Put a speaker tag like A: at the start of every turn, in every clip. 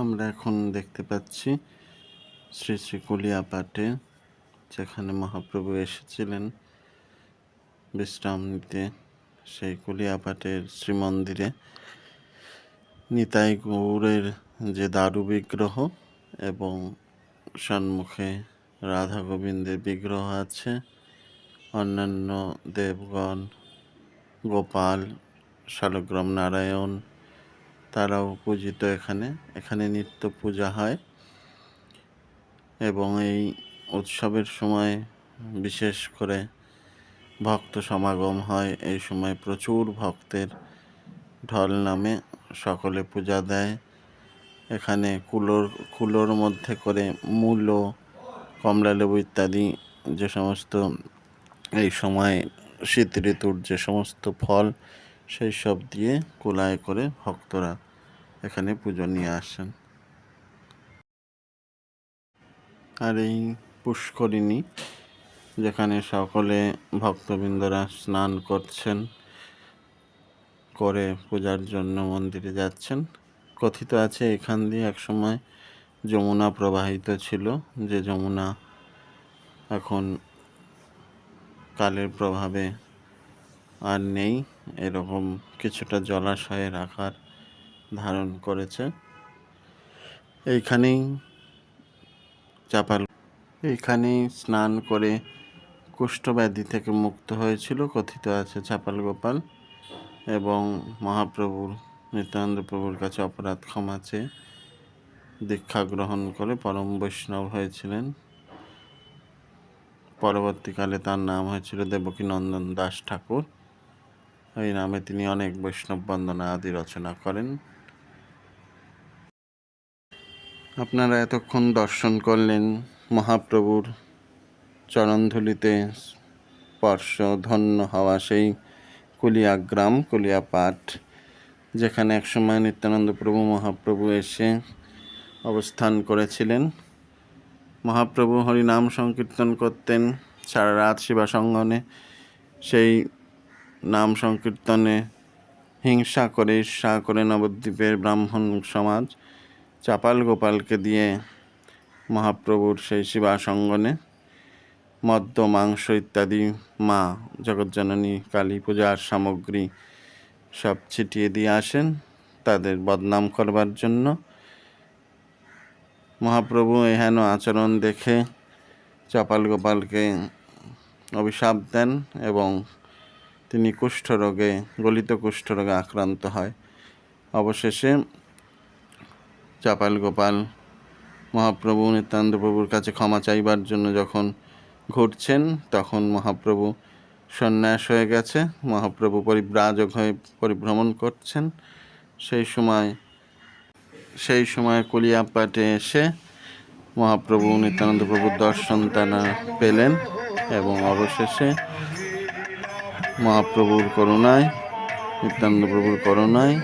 A: আমরা এখন দেখতে পাচ্ছি শ্রী শ্রী কুলিয়া পাটে যেখানে মহাপ্রভু এসেছিলেন বিশ্রাম নিতে। সেই কুলিয়া পাটের শ্রীমন্দিরে নিতাই গৌরের যে দারু বিগ্রহ এবং সন্মুখে রাধা গোবিন্দের বিগ্রহ আছে, অন্যান্য দেবগণ, গোপাল, শালগ্রাম নারায়ণ তারাও পূজিত এখানে। এখানে নিত্য পূজা হয় এবং এই উৎসবের সময় বিশেষ করে ভক্ত সমাগম হয়। এই সময় প্রচুর ভক্তের ঢল নামে সকলে পূজা দেয়। এখানে কুলোর কুলোর মধ্যে করে মূলো, কমলালেবু ইত্যাদি যে সমস্ত এই সময় শীত ঋতুর যে সমস্ত ফল, সেই সব দিয়ে কুলায় করে ভক্তরা এখানে পুজো নিয়ে আসেন। আর এই পুষ্করিণী, যেখানে সকলে ভক্তবৃন্দরা স্নান করছেন, করে পূজার জন্য মন্দিরে যাচ্ছেন। কথিত আছে এখান দিয়ে একসময় যমুনা প্রবাহিত ছিল। যে যমুনা এখন কালের প্রভাবে আর নেই। এরকম কিছুটা জলাশয়ের আকার ধারণ করেছে। এইখানেই চাপাল এইখানেই স্নান করে কুষ্ঠব্যাধি থেকে মুক্ত হয়েছিল, কথিত আছে চাপাল গোপাল এবং মহাপ্রভুর, নিত্যানন্দ প্রভুর কাছে অপরাধ ক্ষমা দীক্ষা গ্রহণ করে পরম বৈষ্ণব হয়েছিলেন। পরবর্তীকালে তার নাম হয়েছিল দেবকী নন্দন দাস ঠাকুর। এই নামে তিনি অনেক বৈষ্ণব বন্দনা আদি রচনা করেন। আপনারা এতক্ষণ দর্শন করলেন মহাপ্রভুর চরণধুলিতে স্পর্শ ধন্য হওয়া সেই কুলিয়া গ্রাম কুলিয়া পাঠ যেখানে একসময় নিত্যানন্দ প্রভু, মহাপ্রভু এসে অবস্থান করেছিলেন। মহাপ্রভু হরিনাম সংকীর্তন করতেন, সারা রাত শিবা সঙ্গনে সেই নাম সংকীর্তনে হিংসা করে ঈর্ষা করে নবদ্বীপের ব্রাহ্মণ সমাজ চাপাল গোপালকে দিয়ে মহাপ্রভুর সেই শিবাসঙ্গনে মদ্য, মাংস ইত্যাদি, মা, জগজ্জননী, কালী পূজার সামগ্রী সব ছিটিয়ে দিয়ে আসেন তাদের বদনাম করবার জন্য। মহাপ্রভু এহেন আচরণ দেখে চাপাল গোপালকে অভিশাপ দেন এবং তিনি কুষ্ঠরোগে, গলিত কুষ্ঠরোগে আক্রান্ত হয়। অবশেষে চাপাল গোপাল, মহাপ্রভু নিত্যানন্দ প্রভুর কাছে ক্ষমা চাইবার জন্য যখন ঘুরছেন, তখন মহাপ্রভু সন্ন্যাস হয়ে গেছে। মহাপ্রভু পরিব্রাজক হয়ে পরিভ্রমণ করছেন। সেই সময় সেই সময় কলিয়াপাটে এসে মহাপ্রভু নিত্যানন্দ প্রভুর দর্শন তারা পেলেন এবং অবশেষে মহাপ্রভুর করুণায়, নিত্যানন্দ প্রভুর করুণায়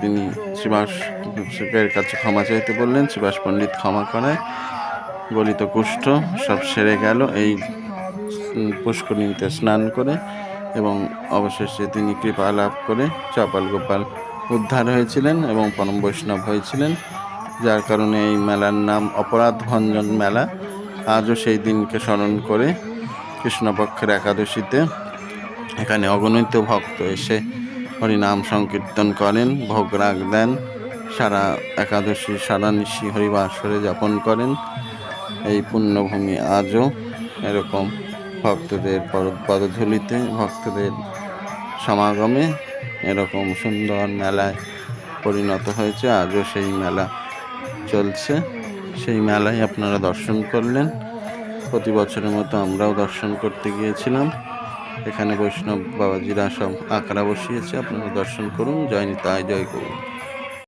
A: তিনি শ্রীবাসের কাছে ক্ষমা চাইতে বললেন শ্রীবাস পণ্ডিত ক্ষমা করায় গলিত কুষ্ঠ সব সেরে গেল। এই পুষ্করিণীতে স্নান করে এবং অবশেষে তিনি কৃপা লাভ করে চপাল গোপাল উদ্ধার হয়েছিলেন এবং পরম বৈষ্ণব হয়েছিলেন, যার কারণে এই মেলার নাম অপরাধ ভঞ্জন মেলা। আজও সেই দিনকে স্মরণ করে কৃষ্ণপক্ষের একাদশীতে এখানে অগণিত ভক্ত এসে হরিনাম সংকীর্তন করেন, ভোগ রাগ দেন, সারা একাদশী সারা নিশি হরিবাসরে যাপন করেন। এই পুণ্যভূমি আজও এরকম ভক্তদের পদধূলিতে, ভক্তদের সমাগমে এরকম সুন্দর মেলায় পরিণত হয়েছে। আজও সেই মেলা চলছে। সেই মেলায় আপনারা দর্শন করলেন। প্রতি বছরের মতো আমরাও দর্শন করতে গিয়েছিলাম। এখানে বৈষ্ণব বাবাজির সব আকারা বসিয়েছে। আপনারা দর্শন করুন। জয় নিতাই জয় করুন